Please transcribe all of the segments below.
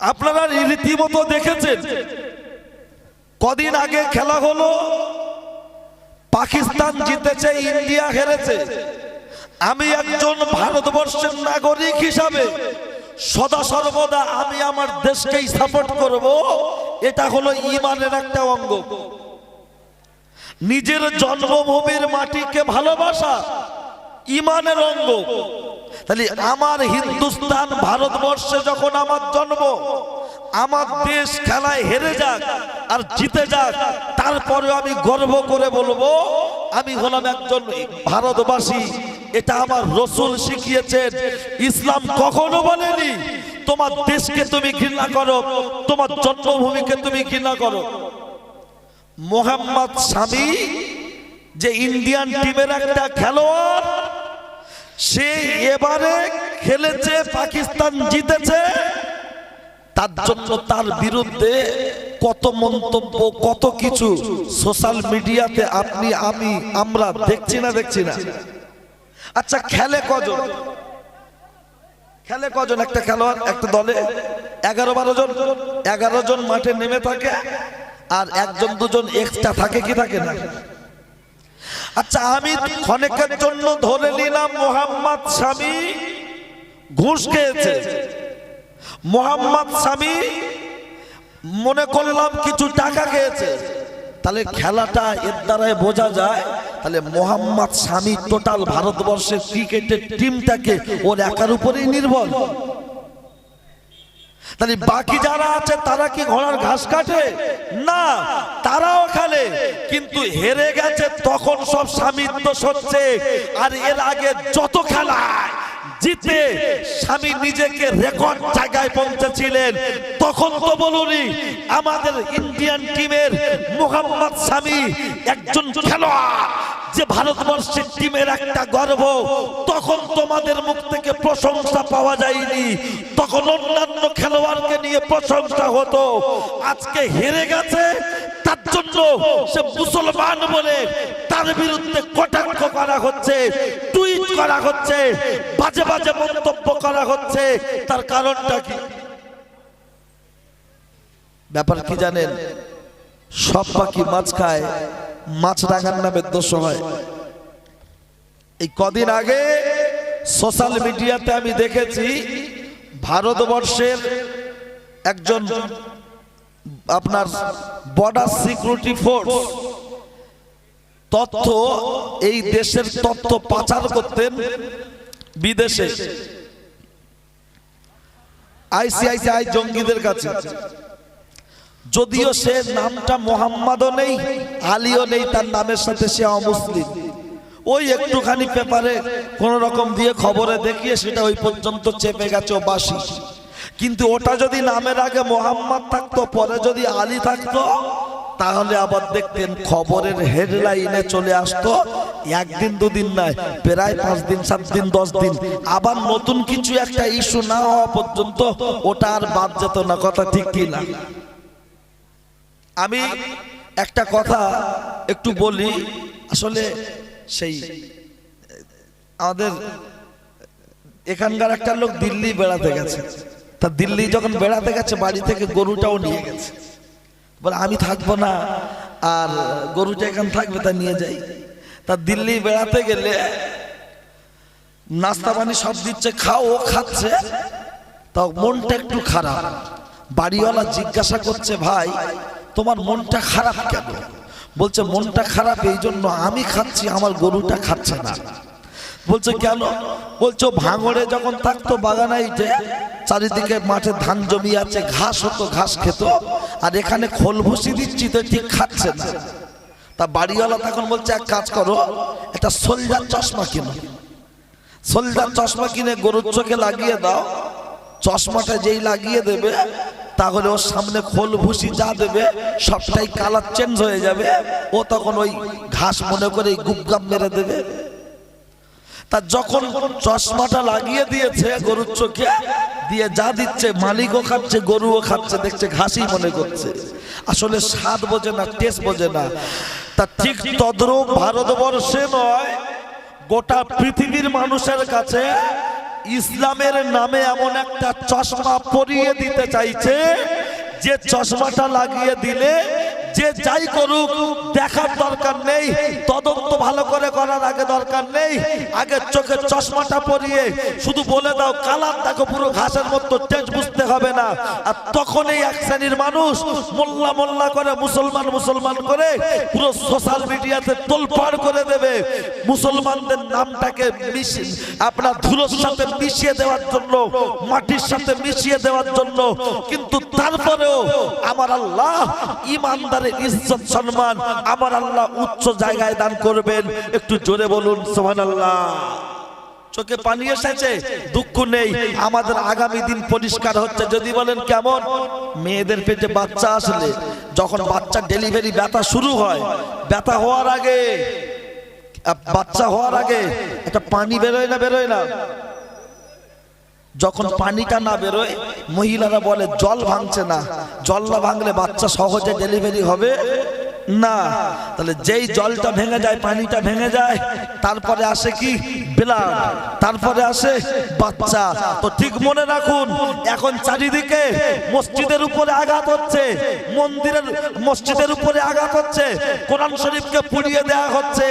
আপনারা রীতিমতো দেখেছেন। কদিন আগে খেলা হলো, পাকিস্তান জিতেছে, ইন্ডিয়া হেরেছে। আমি একজন ভারতবর্ষের নাগরিক হিসাবে সদা সর্বদা আমি আমার দেশকেই সাপোর্ট করব, এটা হলো ইমানের একটা অঙ্গ। নিজের জন্মভূমির মাটিকে ভালোবাসা ইমানের অঙ্গ। তাহলে আমার হিন্দুস্তান ভারতবর্ষে যখন আমার জন্ম, আমার দেশ খেলায় হেরে যাক আর জিতে যাক তারপরে আমি গর্ব করে বলব, আমি হলাম একজন ভারতবাসী। এটা আমার রসুল শিখিয়েছেন। ইসলাম কখনো বলেনি, তোমার দেশকে তুমি ঘৃণা করো, তোমার জন্মভূমিকে তুমি ঘৃণা করো। মোহাম্মদ স্বামী যে ইন্ডিয়ান টিমের একটা খেলোয়াড় সে এবারে খেলেছে, পাকিস্তান জিতেছে। তার জন্য তার বিরুদ্ধে কত মন্তব্য, কত কিছু সোশ্যাল মিডিয়াতে আপনি, আমি, আমরা দেখছি না দেখছি না। আচ্ছা খেলে কজন? খেলে কজন? একটা খেলোয়াড়, একটা দলে। এগারো বারো জন। এগারো জন মাঠে নেমে থাকে। আর একজন, দুজন এক্সট্রা থাকে কি থাকে না? আচ্ছা আমি ক্ষণেকের জন্য ধরে নিলাম মোহাম্মদ স্বামী ঘুষ খেয়েছে। মোহাম্মদ স্বামী মনে করলাম কিছু টাকা খেয়েছে। তাহলে খেলাটা এর দ্বারাই বোঝা যায়, তাহলে মোহাম্মদ স্বামী টোটাল ভারতবর্ষের ক্রিকেটের টিমটাকে ওর একার উপরেই নির্ভর। তাহলে বাকি যারা আছে, তারা কি ঘোড়ার ঘাস কাটে? না, তারাও খেলে। কিন্তু হেরে গেছে, তখন সব স্বামীত্ব হচ্ছে। আর এর আগে যত খেলায় জিতে স্বামী নিজেকে রেকর্ড জায়গায় পৌঁছেছিলেন। তখন তো বলুনি আমাদের ইন্ডিয়ান টিমের মোহাম্মদ স্বামী একজন খেলোয়াড়। যে ভারতবর্ষের টিমের একটা গর্ব, তখন তোমাদের মুখ থেকে প্রশংসা পাওয়া যায়নি। তখন অন্যান্য খেলোয়াড়কে নিয়ে প্রশংসা হতো। আজকে হেরে গেছে, তার জন্য সে মুসলমান বলে তার বিরুদ্ধে কটাক্ষ করা হচ্ছে, টুইট করা হচ্ছে, বাজে বাজে মন্তব্য করা হচ্ছে। তার কারণটা কি? ব্যাপার কি জানেন? সব পাখি মাছ খায়, মাছ রাঙার নামে দোষ হয়। এই কদিন আগে সোশ্যাল মিডিয়াতে আমি দেখেছি, ভারতবর্ষের একজন আপনার বর্ডার সিকিউরিটি ফোর্স তথ্য এই দেশের তথ্য পাচার করতেন বিদেশে। আইসিআইসিআই জঙ্গিদের কাছে। যদিও সে নামটা মোহাম্মদও নেই আলীও নেই তার নামের সাথে সে অমুসলিম। ওই একটুখানি পেপারে কোন রকম দিয়ে খবরে দেখিয়ে সেটা ওই পর্যন্ত চেপে গেছে ও বাসি কিন্তু ওটা যদি নামের আগে মোহাম্মদ থাকতো পরে যদি আলী থাকতো তাহলে আবার দেখতেন খবরের হেডলাইনে চলে আসতো একদিন দুদিন নয় প্রায় পাঁচ দিন সাত দিন দশ দিন। আবার নতুন কিছু একটা ইস্যু না হওয়া পর্যন্ত ওটা আর বাদ যেত না কথা ঠিক কি না? আমি একটা কথা একটু বলি। আসলে সেই, আমাদের এখানকার একটা লোক দিল্লি বেড়াতে গেছে। তা দিল্লি যখন বেড়াতে গেছে, বাড়ি থেকে গরুটাও নিয়ে গেছে। বলে, আমি থাকব না, আর গরুটা এখান থাকবে তা নিয়ে যাই। তা দিল্লি বেড়াতে গেলে নাস্তা পানি সব দিচ্ছে, খাও, ও খাচ্ছে। তাও মনটা একটু খারাপ। বাড়িওয়ালা জিজ্ঞাসা করছে, ভাই তোমার মনটা খারাপ কেন? বলছে, মনটা খারাপ এই জন্য আমি খাচ্ছি, আমার গরুটা খাচ্ছে না। বলছে, কেন? বলছো ভাঙড়ে যখন থাকতো বাগানাইতে চারিদিকে মাঠে ধান জমি আছে, ঘাস হতো, ঘাস খেত, আর এখানে খোল ভুসি দিচ্ছি তো ঠিক খাচ্ছে না। তা বাড়িওয়ালা তখন বলছে, এক কাজ করো, একটা সোলজার চশমা কিনো। সোলজার চশমা কিনে গরুর চোখে লাগিয়ে দাও, চশমাটা যেই লাগিয়ে দেবে তাহলে ওর সামনে খোল ভুসি যা দেবে, সবটাই কালার চেঞ্জ হয়ে যাবে। ও তখন ওই ঘাস মনে করে গুপগাপ মেরে দেবে। তা যখন চশমাটা লাগিয়ে দিয়েছে গরুর চোখে, দিয়ে যা দিচ্ছে, মালিকও খাচ্ছে, গরুও খাচ্ছে, দেখছে ঘাসই মনে করছে। আসলে স্বাদ বোঝে না টেস্ট বোঝে না। তা ঠিক তদ্রূপ ভারতবর্ষে নয়, গোটা পৃথিবীর মানুষের কাছে ইসলামের নামে এমন একটা চশমা পরিয়ে দিতে চাইছে যে চশমাটা লাগিয়ে দিলে যে যাই করুক, দেখার দরকার নেই, তদন্ত ভালো করে করার আগে দরকার নেই, আগে চোখে চশমাটা পরিয়ে শুধু বলে দাও, কালার দেখো, পুরো ঘাসের মতো টেস্ট বুঝতে হবে না। আর তখনই এক শ্রেণির মানুষ মোল্লা মোল্লা করে, মুসলমান মুসলমান করে, পুরো সোশ্যাল মিডিয়াতে তোলপাড় করে দেবে। মুসলমানদের নামটাকে আপনার ধুলোর সাথে মিশিয়ে দেওয়ার জন্য, মাটির সাথে মিশিয়ে দেওয়ার জন্য, কিন্তু তারপরেও আমার আল্লাহ ইমানদারের ইজ্জত, সম্মান আমার আল্লাহ উচ্চ জায়গায় দান করবেন। একটু জোরে বলুন সোহান আল্লাহ চোখে পানি এসেছে, দুঃখ নেই। আমাদের আগামী দিন পরিষ্কার হচ্ছে। যদি বলেন কেমন? মেয়েদের পেটে বাচ্চা আসলে, যখন বাচ্চা ডেলিভারি ব্যথা শুরু হয়, ব্যথা হওয়ার আগে, বাচ্চা হওয়ার আগে একটা পানি বেরোয় না বেরোয় না? যখন পানিটা না বেরোয় মহিলারা বলে জল ভাঙছে না। জল না ভাঙলে বাচ্চা সহজে ডেলিভারি হবে? না, তাহলে যেই জলটা ভেঙে যায়, পানিটা ভেঙে যায়, তারপরে আসে কি? ব্লাড তারপরে আসে বাচ্চা। তো ঠিক মনে রাখুন, এখন চারিদিকে মসজিদের উপরে আঘাত হচ্ছে, মন্দিরের মসজিদের উপরে আঘাত হচ্ছে, কোরআন শরীফকে পুড়িয়ে দেওয়া হচ্ছে,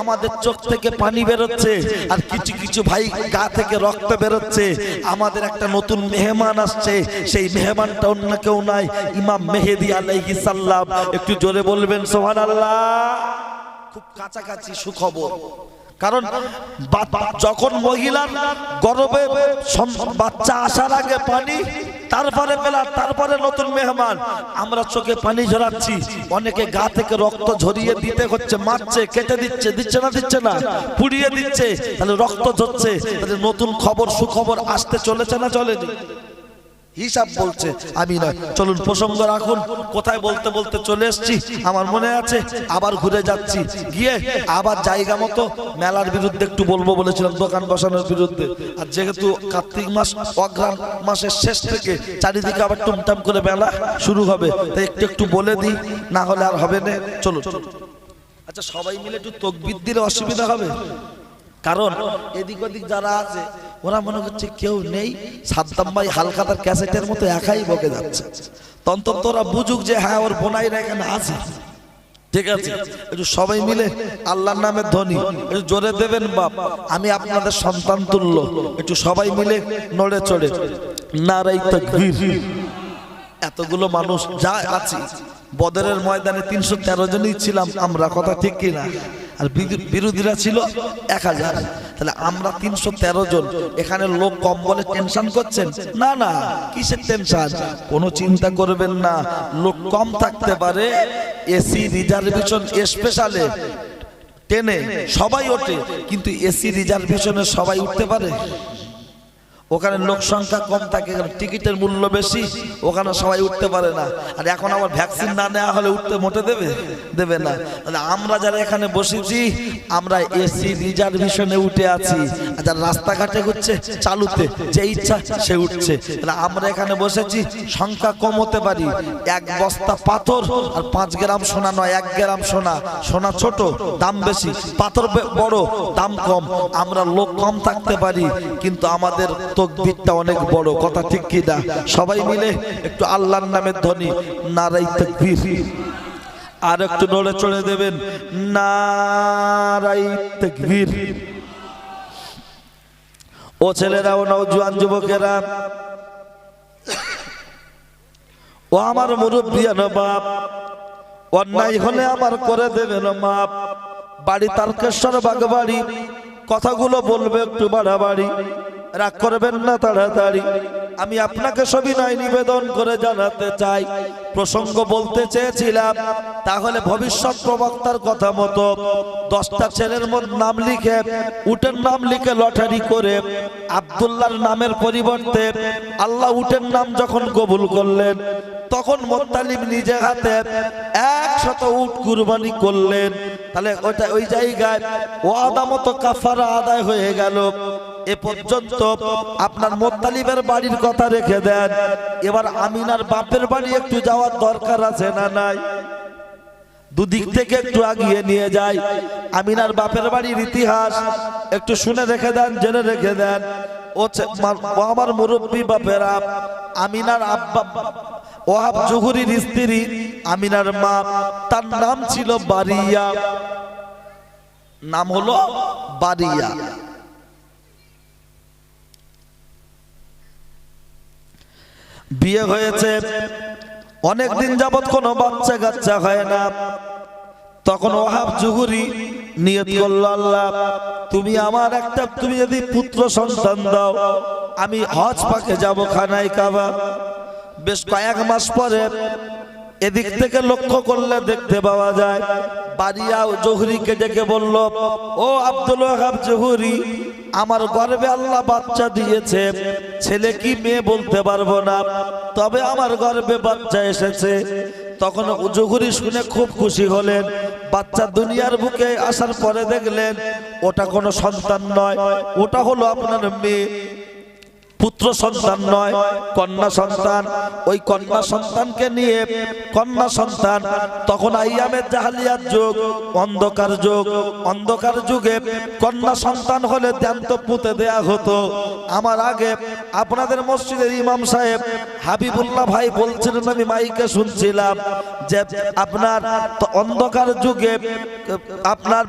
আমাদের চোখ থেকে পানি বেরোচ্ছে, আর কিছু কিছু ভাই গা থেকে রক্ত বেরোচ্ছে, আমাদের একটা নতুন মেহমান আসছে, সেই মেহমানটা অন্য কেউ নাই, ইমাম মেহেদি আলাইহি সাল্লাম একটু জোরে বলবেন সুবহানাল্লাহ। খুব কাছাকাছি সুখবর। কারণ যখন মহিলার গর্ভে সম- বাচ্চা আসার আগে পানি তারপরে বেলা তারপরে নতুন মেহমান আমরা চোখে পানি ঝরাচ্ছি। অনেকে গা থেকে রক্ত ঝরিয়ে দিতে হচ্ছে মারছে কেটে দিচ্ছে দিচ্ছে না দিচ্ছে না পুড়িয়ে দিচ্ছে তাহলে রক্ত ঝরছে তাহলে নতুন খবর সুখবর আসতে চলেছে না চলেনি? হিসাব বলছে, আমি নয়। চলুন প্রসঙ্গ রাখুন। কোথায় বলতে বলতে চলে এসেছি, আমার মনে আছে, আবার ঘুরে যাচ্ছি। গিয়ে আবার জায়গা মতো মেলার বিরুদ্ধে একটু বলব বলেছিলাম, দোকান বসানোর বিরুদ্ধে। আর যেহেতু কার্তিক মাস অগ্রাণ মাসের শেষ থেকে চারিদিকে আবার টুমটাম করে মেলা শুরু হবে, তাই একটু একটু বলে দিই, না হলে আর হবে না। চলুন। আচ্ছা সবাই মিলে একটু তকবির দিলে অসুবিধা হবে? কারণ এদিক ওদিক যারা আছে, ওরা মনে করছে কেউ নেই, সাদ্দাম ভাই হালকাতার ক্যাসেটের মতো একাই বকে যাচ্ছে। তন্তর তোরা বুঝুক যে হ্যাঁ ওর বোনাইরা এখানে আছে। ঠিক আছে? একটু সবাই মিলে আল্লাহর নামের ধ্বনি একটু জোরে দেবেন বাপ। আমি আপনাদের সন্তান তুল্য। একটু সবাই মিলে নড়ে চড়ে। নারাই তাকবীর। এতগুলো মানুষ যা আছি, বদরের ময়দানে তিনশো তেরো জনই ছিলাম আমরা, কথা ঠিক কিনা? আর বিরো- বিরোধীরা ছিল এক হাজার। তাহলে আমরা তিনশো তেরো জন। এখানে লোক কম বলে টেনশন করছেন? না না, কিসের টেনশন কোনো চিন্তা করবেন না। লোক কম থাকতে পারে। এসি রিজার্ভেশন স্পেশালে টেনে সবাই ওঠে, কিন্তু এসি রিজার্ভেশনে সবাই উঠতে পারে? ওখানে লোক সংখ্যা কম থাকে, টিকিটের মূল্য বেশি, ওখানে সবাই উঠতে পারে না। আর এখন আবার ভ্যাকসিন না নেওয়া হলে উঠতে মোটে দেবে? দেবে না। আমরা যারা এখানে বসেছি, আমরা এসি রিজার্ভেশনে উঠে আছি। আর যারা রাস্তাঘাটে হচ্ছে চালুতে, যে ইচ্ছা সে উঠছে। আমরা এখানে বসেছি, সংখ্যা কম হতে পারি। এক বস্তা পাথর আর পাঁচ গ্রাম সোনা নয়, এক গ্রাম সোনা। সোনা ছোট, দাম বেশি। পাথর বড়, দাম কম। আমরা লোক কম থাকতে পারি, কিন্তু আমাদের তকবিরটা অনেক বড়, কথা ঠিক কি না সবাই মিলে একটু আল্লাহর নামের ধ্বনি নারাই তকবীর। আর একটু নড়ে চড়ে দেবেন নারাই তকবীর। ও ছেলেরা ও নওজোয়ান যুবকেরা। ও আমার মুরব্বিয়ানো বাপ, অন্যায় হলে আমার করে দেবেন মাপ। বাড়ি তারকেশ্বর বাগ বাড়ি কথাগুলো বলবে একটু বাড়াবাড়ি। রাগ করবেন না তাড়াতাড়ি। আমি আপনাকে সবই নয় নিবেদন করে জানাতে চাই। প্রসঙ্গ বলতে চেয়েছিলাম, তাহলে ভবিষ্যৎ প্রবক্তার কথা মতো দশটা ছেলের মধ্যে নাম লিখে, উটের নাম লিখে লটারি করে আব্দুল্লাহর নামের পরিবর্তে আল্লাহ উটের নাম যখন কবুল করলেন, তখন মোত্তালিম নিজে হাতে একশত উট কুরবানি করলেন। তাহলে ওটা ওই জায়গায় ওয়াদা মতো কাফারা আদায় হয়ে গেল। এ পর্যন্ত আপনার মোত্তালিবের বাড়ির কথা রেখে দেন। এবার আমিনার বাপের বাড়ি একটু যাওয়ার দরকার আছে না নাই? দুদিক থেকে একটু আগিয়ে নিয়ে যাই। আমিনার বাপের বাড়ির ইতিহাস একটু শুনে রেখে দেন, জেনে রেখে দেন। ও আমার মুরব্বী বাপেরা আমিনার আব্বা ওহাব জহুরির স্ত্রী, আমিনার মা। তার নাম ছিল বারিয়া। নাম হলো বারিয়া। বিয়ে হয়েছে। অনেক দিন যাবৎ কোনো বাচ্চা কাচ্চা হয় না। তখন ওহাব জুহুরি নিয়ত করল, আল্লাহ, তুমি আমার একটা, তুমি যদি পুত্র সন্তান দাও, আমি হজ পাকে যাব খানায় কাবা। বেশ কয়েক মাস পরে এদিক থেকে লক্ষ্য করলে দেখতে পাওয়া যায়। বাড়িয়া জহুরিকে ডেকে বলল, ও আব্দুল জহুরি, আমার গর্বে আল্লাহ বাচ্চা দিয়েছে। ছেলে কি মেয়ে বলতে পারব না, তবে আমার গর্বে বাচ্চা এসেছে। তখন জহুরি শুনে খুব খুশি হলেন। বাচ্চা দুনিয়ার বুকে আসার পরে দেখলেন, ওটা কোনো সন্তান নয়, ওটা হলো আপনার মেয়ে। পুত্র সন্তান নয়, কন্যা সন্তান। ওই কন্যা সন্তানকে নিয়ে কন্যা সন্তান, তখন আইয়ামের জাহালিয়ার যুগ, অন্ধকার যুগ। অন্ধকার যুগে কন্যা সন্তান হলে জ্যান্ত পুঁতে দেয়া হতো। আমার আগে আপনাদের মসজিদের ইমাম সাহেব হাবিবুল্লাহ ভাই বলছিলেন আমি মাইকে শুনছিলাম যে আপনার অন্ধকার যুগে, আপনার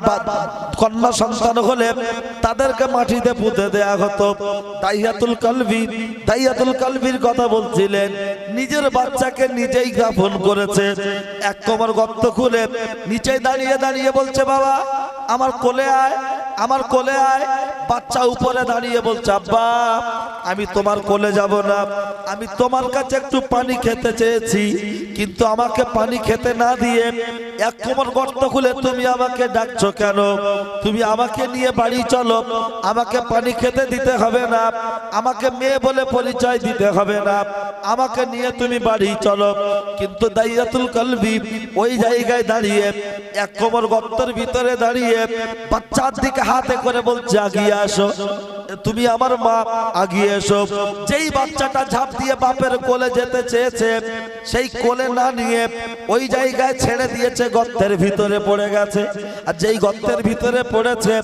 কন্যা সন্তান হলে তাদেরকে মাটিতে পুঁতে দেয়া হতো। দাইয়াতুল কালবি, দাইয়াতুল কালবির কথা বলছিলেন। নিজের বাচ্চাকে নিজেই দাফন করেছে। এক কোমর গর্ত খুলে নিচে দাঁড়িয়ে দাঁড়িয়ে বলছে, বাবা আমার কোলে আয়, আমার কোলে আয়। বাচ্চা উপরে দাঁড়িয়ে বলছে, আব্বা, আমি তোমার কোলে যাব না। আমি তোমার কাছে একটু পানি খেতে চেয়েছি, কিন্তু আমাকে পানি খেতে না দিয়ে এক কোমর গর্ত খুলে তুমি আমাকে ডাকছো কেন? তুমি আমাকে নিয়ে বাড়ি চলো। আমাকে পানি খেতে দিতে হবে না। আমাকে মেয়ে বলে পরিচয় দিতে হবে না। আমাকে নিয়ে তুমি বাড়ি চলো। কিন্তু দাইয়াতুল কলবি ওই জায়গায় দাঁড়িয়ে এক কোমর গর্তের ভিতরে দাঁড়িয়ে বাচ্চার দিকে হাতে করে বলছে, আগিয়ে আসো। তুমি আমার মা, আগিয়ে এসো। যেই বাচ্চাটা ঝাঁপ দিয়ে বাপের কোলে যেতে চেয়েছে, সেই কোলে না নিয়ে ওই জায়গায় ছেড়ে দিয়েছে, গর্তের ভিতরে পড়ে গেছে। আর যেই গর্তের ভিতরে পড়েছে,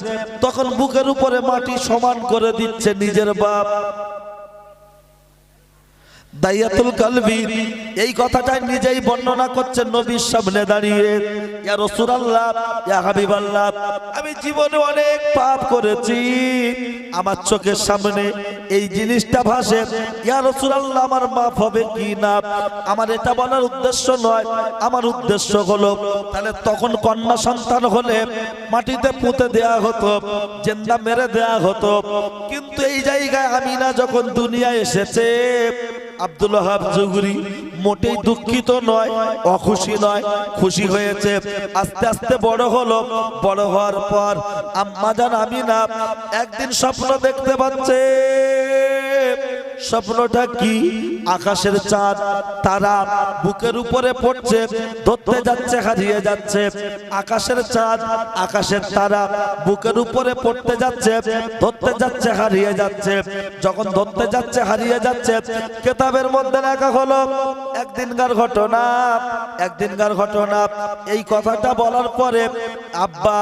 তখন বুকের উপরে মাটি সমান করে দিচ্ছে নিজের বাপ। দাইয়াতুল কালবি। এই কথাটাই নিজেই বর্ণনা করছেন নবীর সামনে দাঁড়িয়ে। ইয়া রাসূলুল্লাহ, ইয়া হাবিবাল্লাহ, আমি জীবনে অনেক পাপ করেছি। আমার চোখের সামনে এই জিনিসটা ভাসে। ইয়া রাসূলুল্লাহ, আমার মাফ হবে কি না? আমার এটা বলার উদ্দেশ্য নয়। আমার উদ্দেশ্য হলো, তাহলে তখন কন্যা সন্তান হলে মাটিতে পুঁতে দেয়া হতো, জেন্দা মেরে দেয়া হতো। কিন্তু এই জায়গায় আমিনা যখন দুনিয়ায় এসেছে আব্দুল হাব জুগুরি মোটেই দুঃখিত নয়, অখুশি নয়, খুশি হয়েছে। আস্তে আস্তে বড় হলো। বড় হওয়ার পর আম্মাজান আমিনা একদিন স্বপ্ন দেখতে পাচ্ছে। স্বপ্নটা কি? আকাশের চাঁদ, তারা বুকের উপরে পড়ছে, ধরতে যাচ্ছে, হারিয়ে যাচ্ছে। আকাশের চাঁদ, আকাশের তারা বুকের উপরে পড়তে যাচ্ছে, ধরতে যাচ্ছে, হারিয়ে যাচ্ছে। যখন ধরতে যাচ্ছে, হারিয়ে যাচ্ছে, কেতাবের মধ্যে লেখা হলো, একদিনকার ঘটনা একদিনকার ঘটনা। এই কথাটা বলার পরে আব্বা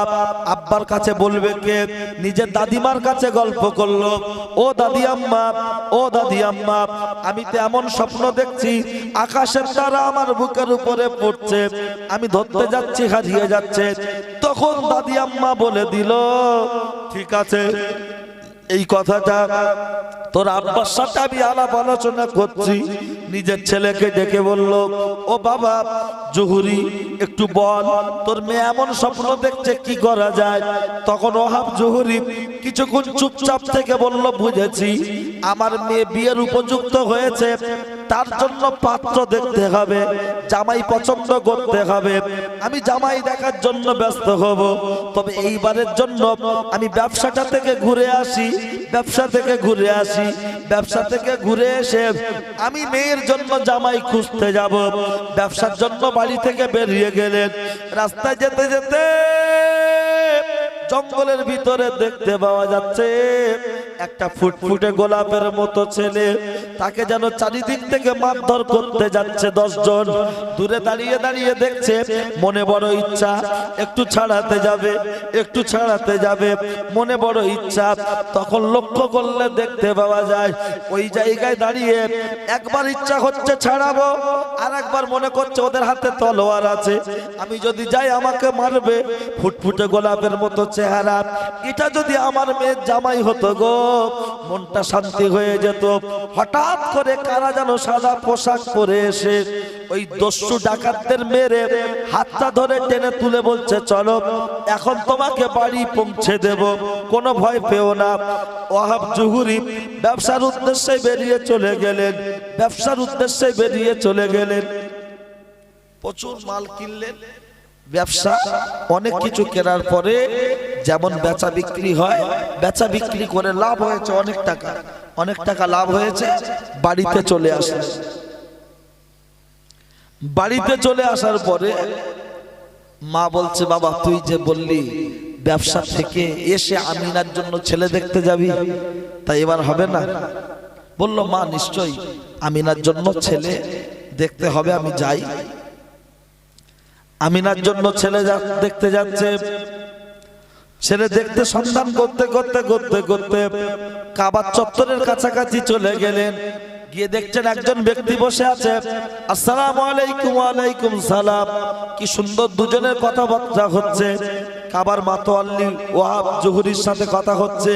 আব্বার কাছে বলবে কে? নিজের দাদিমার কাছে গল্প করল, ও দাদি আম্মা, ও দাদি আমি তো এমন স্বপ্ন দেখছি, আকাশের তারা আমার বুকের উপরে পড়ছে, আমি ধরতে যাচ্ছি, হারিয়ে যাচ্ছে। তখন দাদি আম্মা বলে দিল, ঠিক আছে এই কথাটা তোর আব্বার সাথে আমি আলাপ আলোচনা করছি। নিজের ছেলেকে ডেকে বলল, ও বাবা, জহুরি, একটু বল, তোর মেয়ে এমন স্বপ্ন দেখছে, কি করা যায়? তখন ওহাব জহুরি কিছুক্ষণ চুপচাপ থেকে বলল, বুঝেছি, আমার মেয়ে বিয়ের উপযুক্ত হয়েছে তার জন্য পাত্র দেখতে হবে, জামাই পছন্দ করতে হবে। আমি জামাই দেখার জন্য ব্যস্ত হব। তবে এইবারের জন্য আমি ব্যবসাটা থেকে ঘুরে আসি, ব্যবসা থেকে ঘুরে আসি, ব্যবসা থেকে ঘুরে এসে আমি মেয়ের জন্য জামাই খুঁজতে যাব। ব্যবসার জন্য বাড়ি থেকে বেরিয়ে গেলেন। রাস্তায় যেতে যেতে জঙ্গলের ভিতরে দেখতে পাওয়া যাচ্ছে একটা ফুটফুটে গোলাপের মতো ছেলে। তাকে যেন চারিদিক থেকে মারধর করতে যাচ্ছে দশজন। দূরে দাঁড়িয়ে দাঁড়িয়ে দেখছে, মনে বড় ইচ্ছা, একটু ছাড়াতে যাবে, একটু ছাড়াতে যাবে, মনে বড় ইচ্ছা। তখন লক্ষ্য করলে দেখতে পাওয়া যায়, ওই জায়গায় দাঁড়িয়ে একবার ইচ্ছা হচ্ছে ছাড়াবো আর একবার মনে করছে ওদের হাতে তলোয়ার আছে। আমি যদি যাই, আমাকে মারবে। ফুটফুটে গোলাপের মতো চেহারা। এটা যদি আমার মেয়ের জামাই হতো গো, মনটা শান্তি হয়ে যেত। হঠাৎ করে কারা যেন সাদা পোশাক পরে এসে ওই দস্যু ডাকাতদের মেরে হাতটা ধরে টেনে তুলে বলছে, চলো, এখন তোমাকে বাড়ি পৌঁছে দেব। কোনো ভয় পেও না। ওহাব জুহুরি ব্যবসার উদ্দেশ্যে বেরিয়ে চলে গেলেন। ব্যবসার উদ্দেশ্যে বেরিয়ে চলে গেলেন। প্রচুর মাল কিনলেন। ব্যবসা, অনেক কিছু কেনার পরে যেমন বেচা বিক্রি হয়, বেচা বিক্রি করে লাভ হয়েছে অনেক টাকা। অনেক টাকা লাভ হয়েছে, বাড়িতে চলে আসে। বাড়িতে চলে আসার পরে মা বলছে, বাবা, তুই যে বললি ব্যবসা থেকে এসে আমিনার জন্য ছেলে দেখতে যাবি তাই এবার হবে না? বলল, মা, নিশ্চয়ই আমিনার জন্য ছেলে দেখতে হবে, আমি যাই। আমিনার জন্য ছেলে দেখতে যাচ্ছে। ছেলে দেখতে, সন্ধান করতে করতে করতে করতে কাবার চত্বরের কাছাকাছি চলে গেলেন। গিয়ে দেখছেন একজন ব্যক্তি বসে আছে। আসসালাম আলাইকুম আলাইকুম সালাম। কি সুন্দর দুজনের কথাবার্তা হচ্ছে। কাবার মাতোয়াল্লি ওয়াহাব জহুরির সাথে কথা হচ্ছে।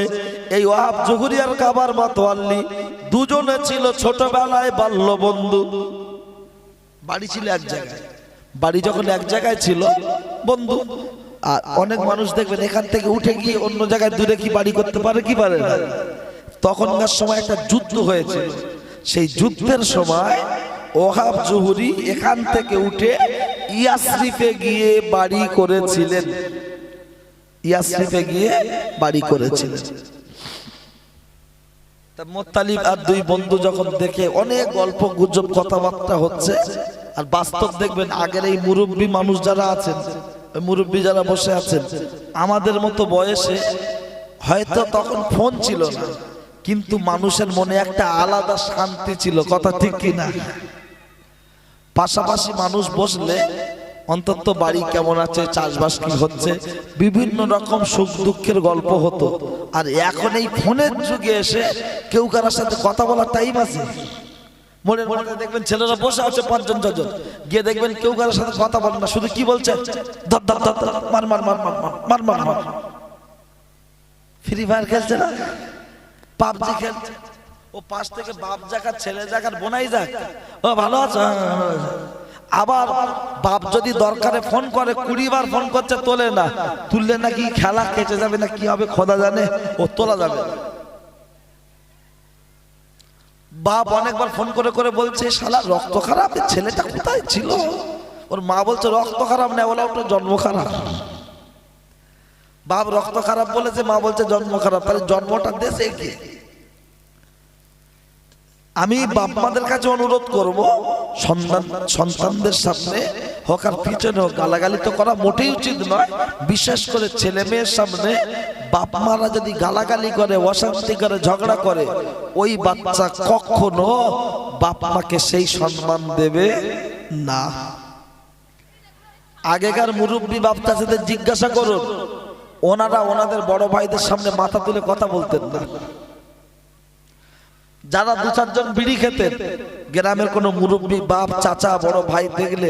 এই ওয়াহাব জহুরি আর কাবার মাতোয়াল্লি দুজনে ছিল ছোটবেলায় বাল্য বন্ধু বাড়ি ছিল এক জায়গায়। বাড়ি যখন এক জায়গায় ছিল, বন্ধু, আর অনেক মানুষ দেখবেন এখান থেকে উঠে গিয়ে অন্য জায়গায় দূরে কি বাড়ি করতে পারে, কি পারে না। তখনকার সময় একটা যুদ্ধ হয়েছিল সেই যুদ্ধের সময় ওহাব জহুরি এখান থেকে উঠে ইয়াসরিফে গিয়ে বাড়ি করেছিলেন। ইয়াসরিফে গিয়ে বাড়ি করেছিলেন। মোত্তালিব আর দুই বন্ধু যখন দেখে অনেক গল্প, গুজব, কথাবার্তা হচ্ছে আর বাস্তব দেখবেন আগের এই মুরব্বী মানুষ যারা আছেন মুরব্বী যারা বসে আছেন, আমাদের মতো বয়সে হয়তো তখন ফোন ছিল না, কিন্তু মানুষের মনে একটা আলাদা শান্তি ছিল, কথা ঠিক কি না? পাশাপাশি মানুষ বসলে অন্তত বাড়ি কেমন আছে, চাষবাস কি হচ্ছে, বিভিন্ন রকম সুখ দুঃখের গল্প হতো। আর এখন এই ফোনের যুগে এসে কেউ কারোর সাথে কথা বলার টাইম আছে? মনের মধ্যে দেখবেন ছেলেরা বসে আছে পাঁচজন ছজন গিয়ে দেখবেন কেউ কারোর সাথে কথা বলে না, শুধু কি বলছে? ধর ধর ধর মার মার মার মার মার মার মার ফ্রি ফায়ার খেলছে না? পাবজি খেলছে। ও পাশ থেকে বাপ জাকার ছেলে জাকার বোনাই যাক। ও ভালো আছে হ্যাঁ, হ্যাঁ, হ্যাঁ, আবার বাপ যদি দরকারে ফোন করে, কুড়ি বার ফোন করছে, তোলে না। তুললে নাকি খেলা কেটে যাবে না, কি হবে খোদা জানে? ও তোলা যাবে। বাপ অনেকবার ফোন করে করে বলছে, শালা, রক্ত খারাপ ছেলেটা কোথায় ছিল? ওর মা বলছে, রক্ত খারাপ না বলে ওটা জন্ম খারাপ। বাপ রক্ত খারাপ বলেছে মা বলছে, জন্ম খারাপ, তাহলে জন্মটা দেশে কি? আমি বাপ মাদের কাছে অনুরোধ করব, সন্তান সন্তানদের সামনে হোক আর পিছনে হোক, গালাগালি তো করা মোটেই উচিত নয়। বিশেষ করে ছেলে মেয়ের সামনে বাপ মারা যদি গালাগালি করে, অশান্তি করে, ঝগড়া করে, ওই বাচ্চা কখনো বাপ মাকে সেই সম্মান দেবে না। আগেকার মুরব্বী বাপ চাষিদের জিজ্ঞাসা করুন, ওনারা ওনাদের বড় ভাইদের সামনে মাথা তুলে কথা বলতেন না। যারা দু চারজন বিড়ি খেতেন গ্রামের কোনো মুরব্বী, বাপ, চাচা, বড় ভাই দেখলে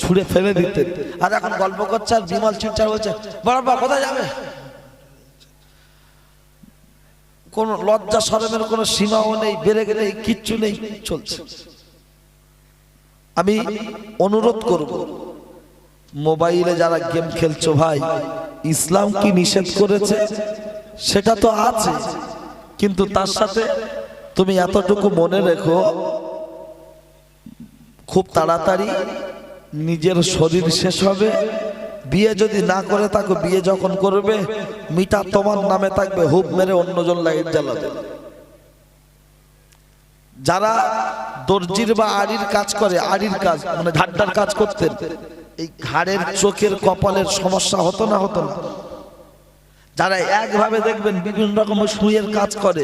ছুঁড়ে ফেলে দিতেন আর এখন গল্প করছে আর বিমল চিনচার বলছে বড় বাবা কোথায় যাবে? কোন লজ্জা শরমের কোনো সীমাও নেই বেড়ে গেলে কিচ্ছু নেই, চলছে। আমি অনুরোধ করব, মোবাইলে যারা গেম খেলছো ভাই, ইসলাম কি নিষেধ করেছে? সেটা তো আছে, কিন্তু তার সাথে তুমি এতটুকু মনে রেখো, খুব তাড়াতাড়ি নিজের শরীর শেষ হবে। বিয়ে যদি না করে থাকো, বিয়ে যখন করবে মিটার তোমার নামে থাকবে হুপ মেরে অন্যজন লাইট জ্বালাবে। যারা দর্জির বা আড়ির কাজ করে, আড়ির কাজ মানে ঝাড্ডার কাজ করতেন, এই ঘাড়ের, চোখের, কপালের সমস্যা হতো না হতো না? যারা একভাবে দেখবেন বিভিন্ন রকমের সুইয়ের কাজ করে,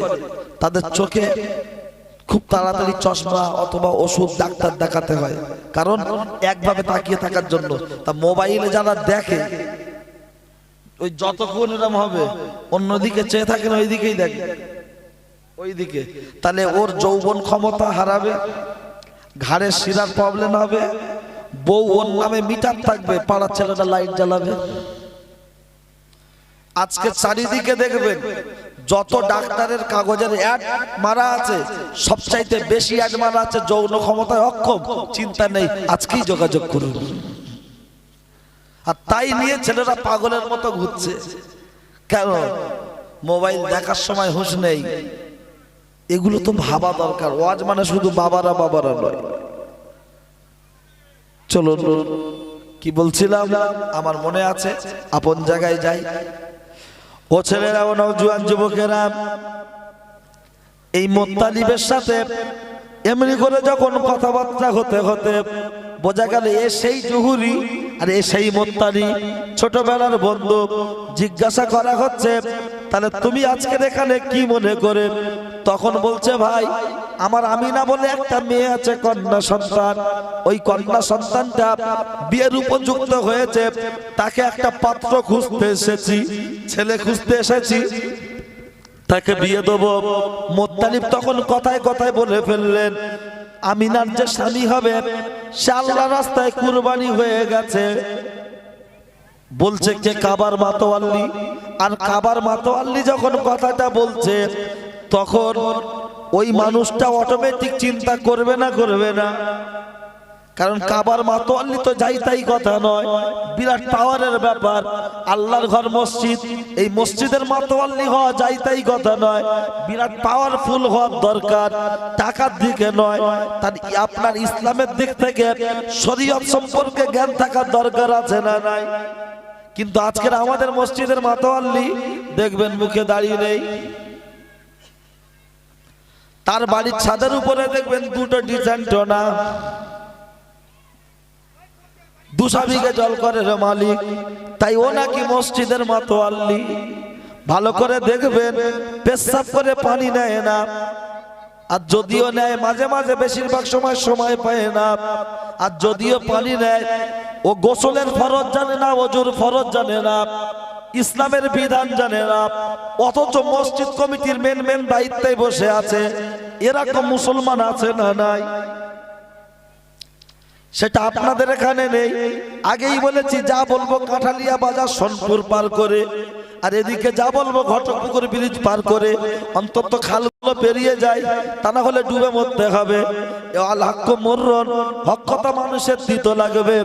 তাদের চোখে খুব তাড়াতাড়ি চশমা অথবা ওষুধ ডাক্তার দেখাতে হয়। কারণ একভাবে তাকিয়ে থাকার জন্য। তা মোবাইলে যারা দেখে, ওই যতক্ষণ এরম হবে, অন্যদিকে চেয়ে থাকেন ওই দিকেই দেখে ওইদিকে। তাহলে ওর যৌবন ক্ষমতা হারাবে ঘাড়ের শিরার প্রবলেম হবে, বউ ওর নামে মিটার থাকবে, পাড়ার ছেলেটা লাইট জ্বালাবে। আজকে চারিদিকে দেখবেন যত ডাক্তারের কাগজের অ্যাড মারা আছে সবচাইতে বেশি অ্যাড মারা আছে যৌন ক্ষমতায় অক্ষম। চিন্তা নেই আজকেই যোগাযোগ করুন। আর তাই নিয়ে ছেলেরা পাগলের মতো ঘুরছে। কেন? মোবাইল দেখার সময় হুঁশ নেই। এগুলো তো ভাবা দরকার। ওয়াজ মানে শুধু বাবারা বাবারা নয়। চলো কি বলছিলাম? আমার মনে আছে আপন জায়গায় যাই। ও ছেলেরা, ও নওজুয়ান যুবকেরা, এই মোত্তালিবের সাথে এমনি করে যখন কথাবার্তা হতে হতে বোঝা গেল এ সেই জুহুরি আর এ সেই মোত্তালি। ছোটবেলার বন্ধু, জিজ্ঞাসা করা হচ্ছে, তাহলে তুমি আজকে এখানে কি মনে করে তখন বলছে, ভাই, আমার আমিনা বলে একটা মেয়ে আছে, কন্যা সন্তান। ওই কন্যা সন্তানটা বিয়ের উপযুক্ত হয়েছে। তাকে একটা পাত্র খুঁজতে এসেছি, ছেলে খুঁজতে এসেছি। তাকে বিয়ে দেবো। মোত্তালিব তখন কথায় কথায় বলে ফেললেন, আমিনার যে স্বামী হবে, সে রাস্তায় কুরবানি হয়ে গেছে। বলছে, কে কাবার মাতোয়াল্লি? আর কাবার মাতোয়াল্লি যখন কথাটা বলছে তখন ওই মানুষটা অটোমেটিক চিন্তা করবে না করবে না। কারণ কাবার মাতোয়াল্লি তো যাই তাই কথা নয়। বিরাট পাওয়ারের ব্যাপার। আল্লাহর ঘর মসজিদ। এই মসজিদের মাতোয়াল্লি হওয়া যাই তাই কথা নয়। বিরাট পাওয়ারফুল হওয়ার দরকার। টাকার দিকে নয়। তার আপনার ইসলামের দিক থেকে শরীয়ত সম্পর্কে জ্ঞান থাকার দরকার আছে না নাই? কিন্তু আজকের আমাদের মসজিদের মাতোয়াল্লি দেখবেন মুখে দাঁড়িয়ে নেই। তার বাড়ির ছাদের উপরে দেখবেন দুটো ডিজাইন টোনা দুশা বিঘে জল করে রে মালিক, তাই ও নাকি মসজিদের মাতোয়াল্লি। ভালো করে দেখবেন, পেশাব করে পানি নেয় না। আর যদিও নেয়, মাঝে মাঝে বেশিরভাগ সময় সময় পায় না। আর যদিও পানি নেয়, ও গোসলের ফরজ জানে না ওজুর ফরজ জানে না, ইসলামের বিধান জানে না। অথচ মসজিদ কমিটির মেন মেন দায়িত্বে বসে আছে। এরকম মুসলমান আছে না নাই? সেটা আপনাদের এখানে নেই। আগেই বলেছি, যা বলব কাঁঠালিয়া বাজার সোনপুর পার করে, আর এদিকে যা বলব ঘটকপুকুর ব্রিজ পার করে, অন্তত খালগুলো পেরিয়ে যায়, তা না হলে ডুবে মরতে হবে। আল হাক্ক মর্রন হকতা মানুষের দিত লাগবে।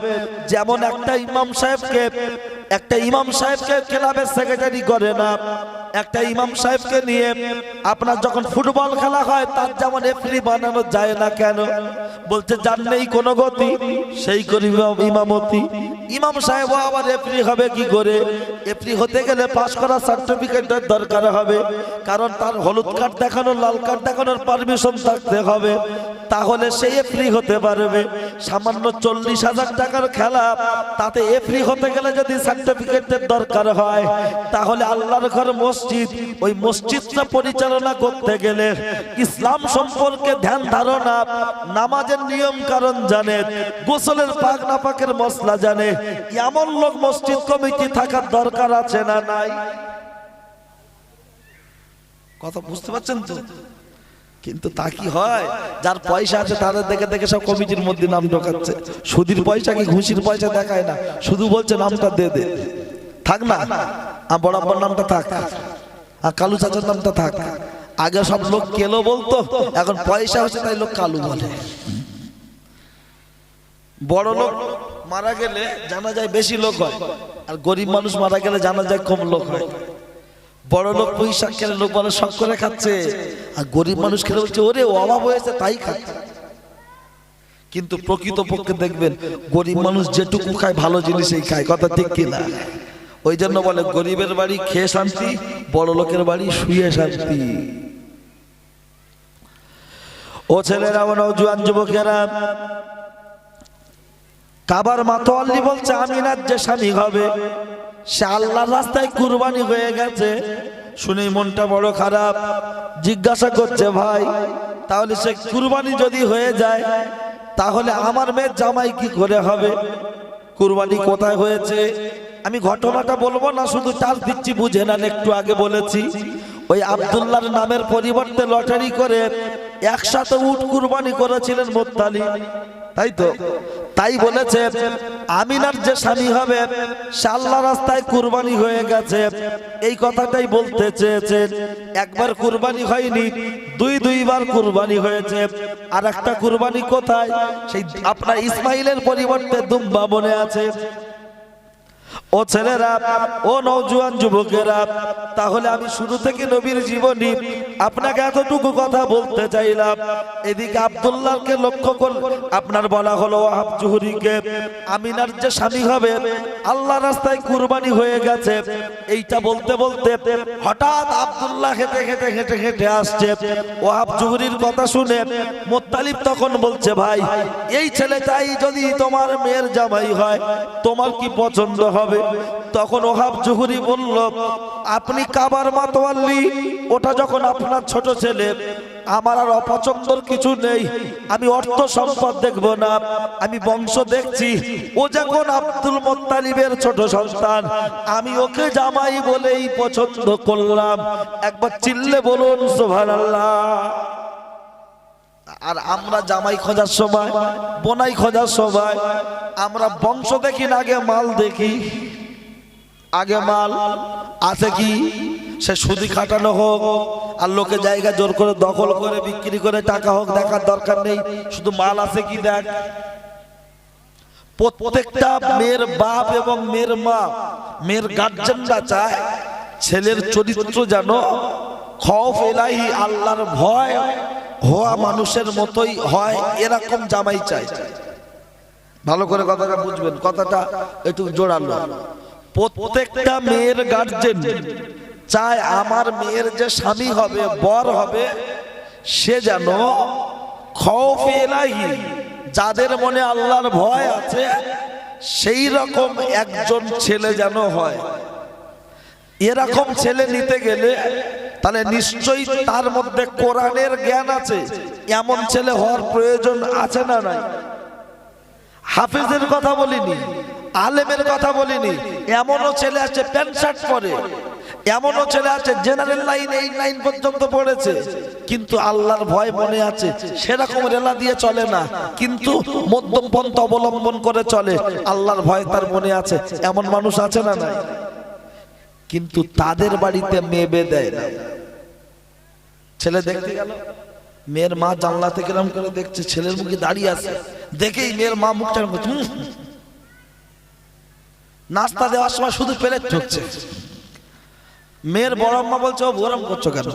যেমন একটা ইমাম সাহেবকে, একটা ইমাম সাহেবকে ক্লাবের সেক্রেটারি করে না, একটা ইমাম সাহেবকে নিয়ে আপনার যখন ফুটবল খেলা হয়, তার যেমন এফরি বানানো যায় না কেন? বলছে, যার নেই কোনো গতি, সেই করি ইমামতি। ইমাম সাহেব আবার এফরি হবে কি করে? এফরি হতে গেলে পাশ করা সার্টিফিকেটের দরকার হবে। কারণ তার হলুদ কার্ড দেখানো, লাল কার্ড দেখানোর পারমিশন থাকতে হবে। তাহলে সে এফরি হতে পারবে। সামান্য চল্লিশ হাজার টাকার খেলা, তাতে এফরি হতে গেলে যদি সার্টিফিকেটের দরকার হয়, তাহলে আল্লাহর ঘর মসজিদ, ওই মসজিদটা পরিচালনা করতে গেলে ইসলাম সম্পর্কে ধ্যান ধারণা, নামাজের নিয়ম কারণ জানে, গোসলের পাক না পাকের মশলা জানে এমন লোক মসজিদ কমিটি থাকার দরকার আছে না নাই? কথা বুঝতে পারছেন তো? কিন্তু তা কি হয়? যার পয়সা আছে তাদের দেখে দেখে সব কমিটির মধ্যে নাম ঢোকাচ্ছে। সুদির পয়সা কি ঘুষির পয়সা দেখায় না? শুধু বলছে নামটা দে দে। থাক না আর বড় আব্বার নামটা থাক। আর কালু চাচার নামটা থাক। আগে সব লোক কেলো বলতো, এখন পয়সা হচ্ছে তাই লোক কালু বলে। বড় লোক মারা গেলে জানা যায় বেশি লোক হয়। আর গরিব মানুষ মারা গেলে জানা যায় কম লোক হয়। বড় লোক পয়সা খেলে লোক মানুষ শখ করে খাচ্ছে। আর গরিব মানুষ খেলে বলছে, ওরে অভাব হয়েছে, তাই খাচ্ছে। কিন্তু প্রকৃত পক্ষে দেখবেন, গরিব মানুষ যেটুকু খায়, ভালো জিনিসই খায়। কথা ঠিক কিনা ওই জন্য বলে, গরিবের বাড়ি খেয়ে শান্তি, বড় লোকের বাড়ি শুয়ে শান্তি। ও ছেলেরা ও নৌজুয়ান যুবকেরা কাবার মাতোয়াল্লি বলছে আমিনার যে স্বামী হবে। সে আল্লাহর রাস্তায় কুরবানি হয়ে গেছে। শুনে মনটা বড় খারাপ। জিজ্ঞাসা করছে, ভাই, তাহলে সে কুরবানি যদি হয়ে যায়, তাহলে আমার মেয়ের জামাই কি করে হবে? কুরবানি কোথায় হয়েছে? আমি ঘটনাটা বলব না, শুধু চার্জ দিচ্ছি বুঝে না একটু আগে বলেছি। ওই আব্দুল্লাহর নামের পরিবর্তে লটারি করে একসাথে উট কুরবানি করেছিলেন মোত্তালি। তাই তো? তাই বলেছে আমিনার যে স্বামী হবে সে আল্লাহ রাস্তায় কুরবানি হয়ে গেছে। এই কথাটাই বলতে চেয়েছেন। একবার কুরবানি হয়নি দুই দুইবার কুরবানি হয়েছে। আর একটা কুরবানি কোথায়? সেই আপনার ইসমাইলের পরিবর্তে দুম্বা বনে আছে। ও ছেলেরা, ও নৌজুয়ান যুবকেরা, তাহলে আমি শুরু থেকে নবীর জীবনী আপনাকে এতটুকু কথা বলতে চাইলাম। এদিকে আব্দুল্লাহকে লক্ষ্য করে আপনার বলা হলো, ওয়াহাব জুহরিকে, আমিনার যে স্বামী হবে, আল্লাহ রাস্তায় কুরবানি হয়ে গেছে। এইটা বলতে বলতে হঠাৎ আবদুল্লাহ হেঁটে হেঁটে হেঁটে হেঁটে আসছে। ওয়াহাব জুহরির কথা শুনে মোত্তালিব তখন বলছে, ভাই, এই ছেলেটাই যদি তোমার মেয়ের জামাই হয়, তোমার কি পছন্দ হবে? তখন ওহাব জুহুরি বলল, আপনি কাবার মাতোয়াল্লি? ওটা যখন আপনার ছোট ছেলে, আমার আর অপছন্দর কিছু নেই। আমি অর্থ সম্পদ দেখব না, আমি বংশ দেখছি। ও যখন আব্দুল মোত্তালিবের ছোট সন্তান, আমি ওকে জামাই বলেই পছন্দ করলাম। একবার চিল্লে বলুন, সুবহানাল্লাহ। আর আমরা জামাই খোঁজার সময়, বোনাই খোঁজার সময়, আমরা বংশ দেখি না, আগে মাল দেখি। আগে মাল আছে কি? সে সুদি খাটানো হোক, আর লোকে জায়গা জোর করে দখল করে, বিক্রি করে টাকা হোক, দেখার দরকার নেই। শুধু মাল আছে কি দেখ? প্রত্যেকটা মেয়ের বাপ এবং মেয়ের মা, মেয়ের গার্জেনরা চায় ছেলের চরিত্র যেন খৌফ এলাহি, আল্লাহর ভয় হওয়া মানুষের মতোই হয়, এরকম জামাই চাই। ভালো করে কথাটা বুঝবেন, কথাটা একটু জোরালো। প্রত্যেকটা মেয়ের গার্জেন চায় আমার মেয়ের যে স্বামী হবে, বর হবে, সে যেন যাদের মনে আল্লাহর ভয় আছে, সেই রকম একজন ছেলে যেন হয়। এরকম ছেলে নিতে গেলে তাহলে নিশ্চয়ই তার মধ্যে কোরআনের জ্ঞান আছে। এমন ছেলে হওয়ার প্রয়োজন আছে না নাই? হাফিজের কথা বলিনি, আলেমের কথা বলিনি, এমনও ছেলে আছে প্যান্ট শার্ট পরে, এমনও ছেলে আছে জেনারেল লাইন এই লাইন পর্যন্ত পড়েছে, কিন্তু আল্লাহর ভয় মনে আছে, সেরকম রেলা দিয়ে চলে না, কিন্তু মধ্যম পন্থা অবলম্বন করে চলে, আল্লাহর ভয় তার মনে আছে, এমন মানুষ আছে না নাই? কিন্তু তাদের বাড়িতে মেয়ে বে দেয় না। ছেলে দেখতে গেল মেয়ের মা জানলা থেকে এরকম করে দেখছে ছেলের মুখে দাঁড়িয়ে আছে। দেখেই মেয়ের মা মুখটা করছে, নাস্তা দেওয়ার সময় শুধু প্লেট ঠুকছে মেয়ের বড় মা বলছে ও গরম করছ কেন?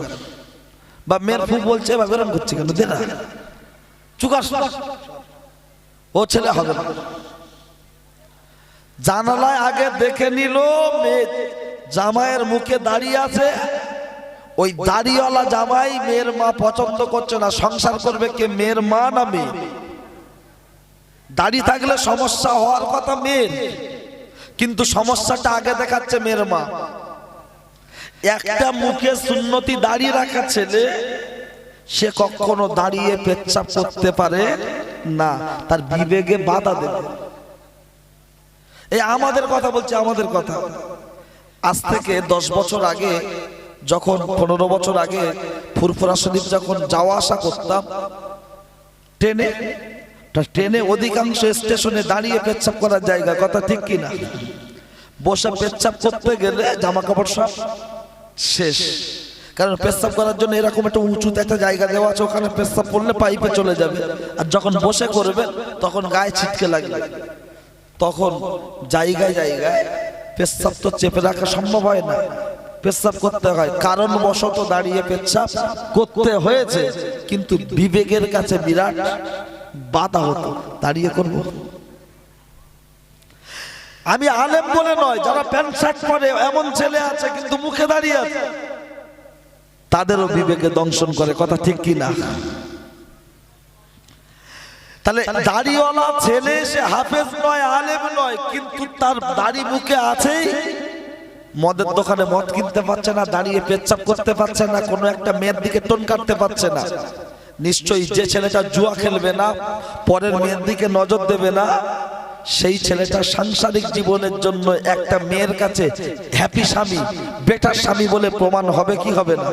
বা মেয়ের ফুক বলছে বা গরম করছে কেন? দে না। ও ছেলে হবে না। জানালায় আগে দেখে নিল মেয়ে জামাইয়ের মুখে দাঁড়িয়ে আছে, ওই দাড়িওয়ালা জামাই মেয়ের মা পছন্দ করছে না, সংসার করবে কে, মেয়ের মা না মেয়ে? দাড়ি থাকলে সমস্যা হওয়ার কথা মেয়ের, কিন্তু সমস্যাটা আগে দেখাচ্ছে মেয়ের মা। একটা মুখে সুন্নতি দাঁড়িয়ে রাখা ছেলে, সে কখনো দাঁড়িয়ে পেচ্ছাপ করতে পারে না, তার বিবেকে বাধা দেবে। এই আমাদের কথা বলছে, আমাদের কথা। আজ থেকে দশ বছর আগে, যখন পনেরো বছর আগে ফুরফুরা শরীফ যখন যাওয়া আসা করতাম, ট্রেনে ট্রেনে অধিকাংশ স্টেশনে দাঁড়িয়ে পেচ্ছাপ করার জায়গা, কথা ঠিক কিনা বসে পেচ্ছাপ করতে গেলে জামা কাপড় সব শেষ। কারণ পেচ্ছাপ করার জন্য এরকম একটা উঁচুতে একটা জায়গা দেওয়া আছে, ওখানে পেচ্ছাপ করলে পাইপে চলে যাবে। আর যখন বসে করবে তখন গায়ে ছিটকে লাগবে। তখন জায়গায় জায়গায় পেচ্ছাপ তো চেপে রাখা সম্ভব হয় না। পেচ্ছাপ করতে হয়। কারণ বশত দাঁড়িয়ে পেচ্ছাপ করতে হয়েছে, কিন্তু বিবেকের কাছে বিরাট বাধা হতো। দাঁড়িয়ে করব। আমি আলেম বলে নয়, যারা প্যান্ট, শার্ট পরে এমন ছেলে আছে, কিন্তু মুখে দাঁড়িয়ে আছে, তাদেরও বিবেকে দংশন করে। কথা ঠিক কি না তাহলে দাড়িওয়ালা ছেলে সে হাফেজ নয় আলেম নয় কিন্তু তার দাড়ি মুখে আছেই মদের দোকানে মদ কিনতে পারছে না দাঁড়িয়ে পেচ্ছাপ করতে পারছে না কোনো একটা মেয়ের দিকে টোন কাটতে পারছে না। নিশ্চয়ই যে ছেলেটা জুয়া খেলবে না পরের মেয়ের দিকে নজর দেবে না সেই ছেলেটা সাংসারিক জীবনের জন্য একটা মেয়ের কাছে হ্যাপি স্বামী বেটার স্বামী বলে প্রমাণ হবে কি হবে না?